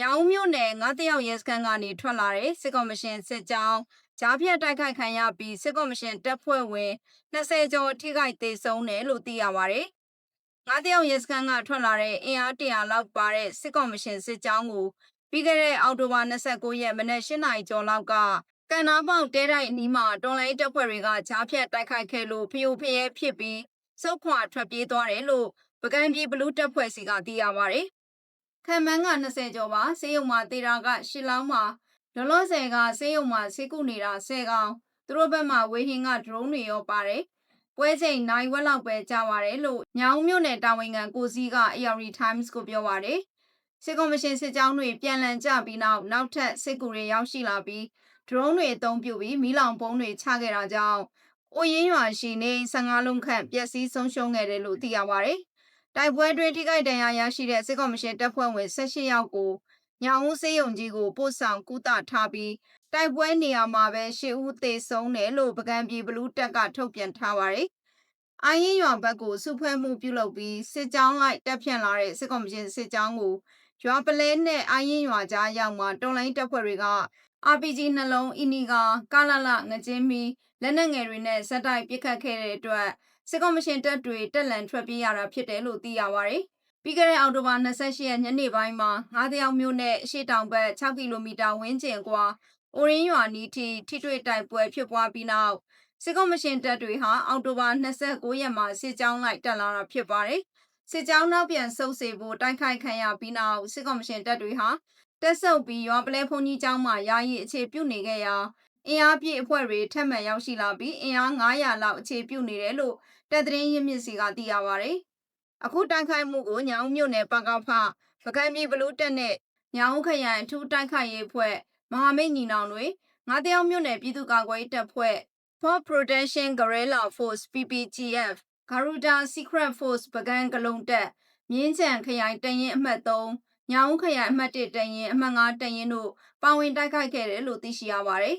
ငါးတယောက်ရဲစခန်းကနေထွက်လာတဲ့စစ်ကော်မရှင်စစ်ကြောင်းကြားဖြတ်တိုက်ခိုက်ခံရပြီးစစ်ကော်မရှင်တပ်ဖွဲ့ဝင်20ကျော်ထိခိုက်ဒေဆုံးတယ်လို့သိရပါတယ်။ငါးတယောက်ရဲစခန်းကထွက်လာတဲ့အင်အားတရာလောက်ပါတဲ့စစ်ကော်မရှင်စစ်ကြောင်းကိုပြီးခဲ့တဲ့အောက်တိုဘာ29ရက်မနက်၈နာရီကျော်လောက်ကကန်နာပေါက်တဲတိုက်အနီးမှာတော်လိုင်းတပ်ဖွဲ့တွေကကြားဖြတ်တိုက်ခိုက်ခဲ့လို့ဖျို့ဖျဲဖြစ်ပြီးစုတ်ခွာထွက်ပြေးသွားတယ်လို့ပကံပြည်ဘလူးတပ်ဖွဲ့စီကသိရပါတယ်။ ခံမန်းက20ကျော်ပါစေယုံမှာတေတာကရှစ်လောင်းမှာလောလောဆယ်ကစေယုံမှာစေကုနေတာ10ကောင်သူတို့ဘက်မှာဝေဟင်ကဒရုန်းတွေရောပါတယ်။ပွဲချိန်နိုင်ဝက်လောက်ပဲကြာပါတယ်လို့ညောင်မြို့နယ်တာဝန်ခံကိုစည်းက AR Times ကိုပြောပါတယ်။စစ်ကော်မရှင်စစ်ကြောင်းတွေပြန်လည်ကြပြီးနောက်နောက်ထပ်စစ်ကူတွေရောက်ရှိလာပြီးဒရုန်းတွေအသုံးပြုပြီးမီးလောင်ပုံးတွေချခဲ့တာကြောင့်အိုရင်းရွာရှိနေ15လုံးခန့်ပျက်စီးဆုံးရှုံးခဲ့တယ်လို့သိရပါတယ်။ တိုက်ပွဲတွင်ထိခိုက်ဒဏ်ရာရရှိတဲ့စစ်ကော်မရှင်တပ်ဖွဲ့ဝင်18ယောက်ကိုညောင်ဦးစေးရုံကြီးကိုပို့ဆောင်ကုသထားပြီးတိုက်ပွဲနေရာမှာပဲရှစ်ဦးသေဆုံးတယ်လို့ပကံပြည်ဘလူးတပ်ကထုတ်ပြန်ထားပါတယ်။အိုင်းရင်ရွာဘက်ကိုစုဖွဲ့မှုပြုလုပ်ပြီးစစ်ကြောင်းလိုက်တက်ဖြန့်လာတဲ့စစ်ကော်မရှင်စစ်ကြောင်းကို ရွာပလဲနဲ့အိုင်းရင်ရွာကြားရောက်မှာတော်လိုင်းတပ်ဖွဲ့တွေက RPG နှလုံးအီနီကကာလလငကျင်းမီလက်နက်ငယ်တွေနဲ့ဇက်တိုက်ပစ်ခတ်ခဲ့တဲ့အတွက်စစ်ကော်မရှင်တပ်တွေတက်လန်ထွက်ပြေးရတာဖြစ်တယ်လို့သိရပါတယ်။ပြီးခဲ့တဲ့အောက်တိုဘာ28ရက်ညနေပိုင်းမှာငါးတယောက်မြို့နယ်အရှိတောင်ဘက်6ကီလိုမီတာဝန်းကျင်ကွာအိုရင်းရွာနီးထိထိတွေ့တိုက်ပွဲဖြစ်ပွားပြီးနောက်စစ်ကော်မရှင်တပ်တွေဟာအောက်တိုဘာ29ရက်မှာစစ်ကြောင်းလိုက်တက်လာတာဖြစ်ပါတယ်။ စစ်ကြောင်းနောက်ပြန်ဆုတ်စေဖို့တိုက်ခိုက်ခံရပြီးနောက်စစ်ကော်မရှင်တပ်တွေဟာတက်ဆုပ်ပြီးရွာပလဲဖုန်ကြီးကျောင်းမှာယာယီအခြေပြုနေခဲ့ရာအင်အားပြည့်အဖွဲ့တွေထပ်မံရောက်ရှိလာပြီးအင်အား900လောက်အခြေပြုနေတယ်လို့တပ်သတင်းရင်းမြစ်စီကသိရပါတယ်။အခုတိုက်ခိုက်မှုကိုညောင်မြို့နယ်ပကဖပကံပြည်ဘလူးတက်နဲ့ညောင်ခရိုင်အထူးတိုက်ခိုက်ရေးအဖွဲ့မဟာမိတ်ညီနောင်တွေငါးတယောက်မြို့နယ်ပြည်သူ့ကာကွယ်ရေးတပ်ဖွဲ့ For Protection Guerrilla Force PPGF Garuda Secret Force ပကံကလုံတက်မြင်းချံခရိုင်တရင်အမှတ်3ညောင်ခရိုင်အမှတ်1တရင်အမှတ်5တရင်တို့ပါဝင်တိုက်ခိုက်ခဲ့တယ်လို့သိရှိရပါတယ်